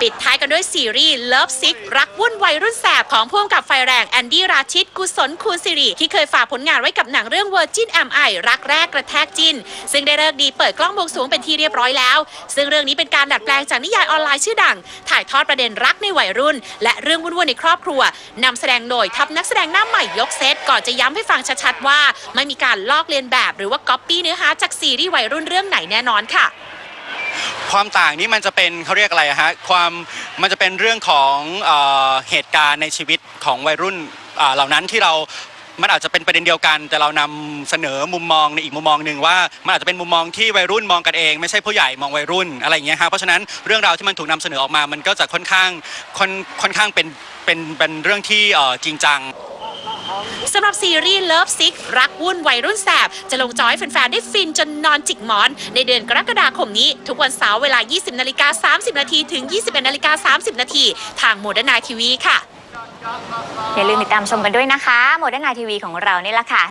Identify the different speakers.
Speaker 1: ปิดท้ายกันด้วยซีรีส์ Love Sick รักวุ่นวัยรุ่นแสบของพ่วงกับไฟแรงแอนดี้ราชิตกุศลคูณสิริ ที่เคยฝากผลงานไว้กับหนังเรื่อง Virgin Am I รักแรกกระแทกจิน ซึ่งได้เลิกดีเปิดกล้องวงสรวงเป็นที่เรียบร้อยแล้ว ซึ่งเรื่องนี้เป็นการดัดแปลงจากนิยายออนไลน์ชื่อดัง ถ่ายทอดประเด็นรักในวัยรุ่น และเรื่องวุ่นๆในครอบครัวนำแสดงโดยทัพนักแสดงหน้าใหม่ยกเซตก่อนจะย้ำให้ฟังชัดๆว่า ไม่มีการลอกเลียนแบบ หรือว่าก๊อปปี้เนื้อหาจากซีรีส์วัยรุ่นเรื่องไหนแน่นอนค่ะ
Speaker 2: ความต่างนี้มันจะเป็นเขาเรียกอะไรฮะความมันจะเป็นเรื่องของเออเหตุการณ์ในชีวิตของวัยรุ่นอ่าเหล่านั้นที่เรามันอาจจะเป็นประเด็นเดียวกัน แต่เรานำเสนอมุมมองในอีกมุมมองหนึ่งว่ามันอาจจะเป็นมุมมองที่วัยรุ่นมองกันเอง ไม่ใช่ผู้ใหญ่มองวัยรุ่นอะไรอย่างเงี้ยฮะเพราะฉะนั้นเรื่องราวที่มันถูกนำเสนอออกมา มันก็จะค่อนข้างค่อนค่อนข้างเป็นเป็นเป็นเรื่องที่เอ่อจริงจัง
Speaker 1: สำหรับซีรีส์ Love Sick รักวุ่นวัยรุ่นแสบ จะลงจอยแฟนๆ ได้ฟินจนนอนจิกหมอน ในเดือนกรกฎาคมนี้ ทุกวันเสาร์เวลา 20นาฬิกา30นาทีถึง 21นาฬิกา30นาทีทางโมเดิร์นาทีวีค่ะ
Speaker 3: อย่าลืมติดตามชมกันด้วยนะคะ โมเดิร์นาทีวีของเรานี่แหละค่ะ